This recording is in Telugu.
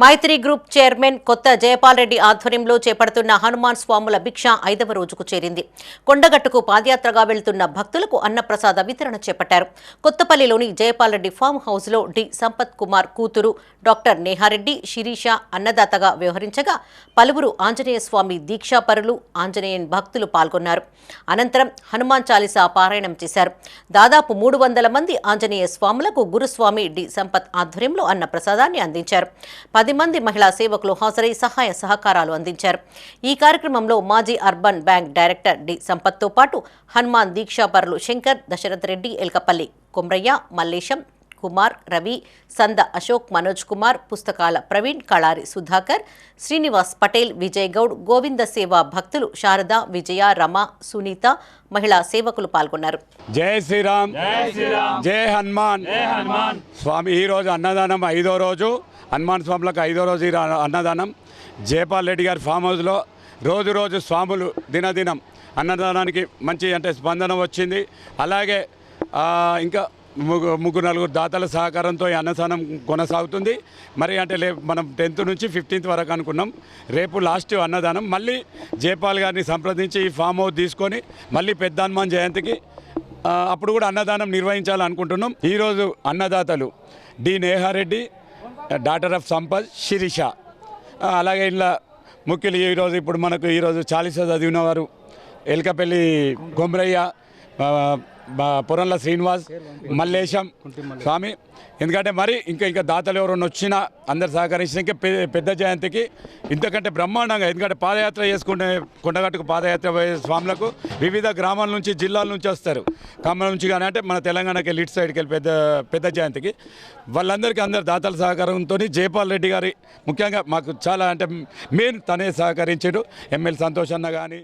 మైత్రి గ్రూప్ చైర్మన్ కొత్త జయపాల్ రెడ్డి ఆధ్వర్యంలో చేపడుతున్న హనుమాన్ స్వాముల భిక్ష ఐదవ రోజుకు చేరింది. కొండగట్టుకు పాదయాత్రగా వెళ్తున్న భక్తులకు అన్నప్రసాద వితరణ చేపట్టారు. కొత్తపల్లిలోని జయపాల్ రెడ్డి ఫామ్ హౌస్లో డి. సంపత్ కుమార్ కూతురు డాక్టర్ నేహారెడ్డి శిరీష అన్నదాతగా వ్యవహరించగా పలువురు ఆంజనేయ స్వామి దీక్షాపరులు ఆంజనేయన్ భక్తులు పాల్గొన్నారు. అనంతరం హనుమాన్ చాలీసా పారాయణం చేశారు. దాదాపు మూడు వందల మంది ఆంజనేయ స్వాములకు గురుస్వామి డి. సంపత్ ఆధ్వర్యంలో అన్న ప్రసాదాన్ని అందించారు. పది మంది మహిళా సేవకులు హాజరై సహాయ సహకారాలు అందించారు. ఈ కార్యక్రమంలో మాజీ అర్బన్ బ్యాంక్ డైరెక్టర్ డి. సంపత్తో పాటు హనుమాన్ దీక్షాపరులు శంకర్ దశరథ్ రెడ్డి ఎల్కపల్లి కొమ్రయ్య మల్లేశం కుమార్ రవి సంద అశోక్ మనోజ్ కుమార్ పుస్తకాల ప్రవీణ్ కళారి సుధాకర్ శ్రీనివాస్ పటేల్ విజయ్ గౌడ్ గోవింద సేవ భక్తులు శారద విజయ రమ సునీత మహిళా సేవకులు పాల్గొన్నారు. జై శ్రీరామ్. జై హనుమాన్. స్వామి ఈ రోజు అన్నదానం ఐదో రోజు. హనుమాన్ స్వాములకు ఐదో రోజు అన్నదానం. జయపాల్ రెడ్డి గారి ఫామ్ హౌస్లో రోజు రోజు స్వాములు దినదినం అన్నదానానికి మంచి అంటే స్పందన వచ్చింది. అలాగే ఇంకా ముగ్గురు నలుగురు దాతల సహకారంతో ఈ అన్నదానం కొనసాగుతుంది. మరి అంటే లే మనం టెన్త్ నుంచి ఫిఫ్టీన్త్ వరకు అనుకున్నాం. రేపు లాస్ట్ అన్నదానం. మళ్ళీ జయపాల్ గారిని సంప్రదించి ఈ ఫామ్ హౌస్ తీసుకొని మళ్ళీ పెద్ద హనుమాన్ జయంతికి అప్పుడు కూడా అన్నదానం నిర్వహించాలనుకుంటున్నాం. ఈరోజు అన్నదాతలు D Neha Reddy daughter of Sampath Sirisha. అలాగే ఇలా ముఖ్యులు ఈరోజు ఇప్పుడు మనకు ఈరోజు చాలీసా చదివిన వారు ఎలికపల్లి కొమరయ్య పొరంల శ్రీనివాస్ మల్లేశం స్వామి. ఎందుకంటే మరి ఇంకా ఇంకా దాతలు ఎవరైనా వచ్చినా అందరు సహకరించిన ఇంకా పెద్ద జయంతికి ఇంతకంటే బ్రహ్మాండంగా ఎందుకంటే పాదయాత్ర చేసుకునే కొండగట్టుకు పాదయాత్ర స్వాములకు వివిధ గ్రామాల నుంచి జిల్లాల నుంచి వస్తారు. ఖమ్మం నుంచి కానీ అంటే మన తెలంగాణకి లిట్ సైడ్కి వెళ్ళి పెద్ద పెద్ద జయంతికి. వాళ్ళందరికీ అందరు దాతల సహకారంతో జయపాల్ రెడ్డి గారి ముఖ్యంగా మాకు చాలా అంటే మెయిన్ తనే సహకరించాడు. ఎమ్మెల్యే సంతోష్ అన్న కానీ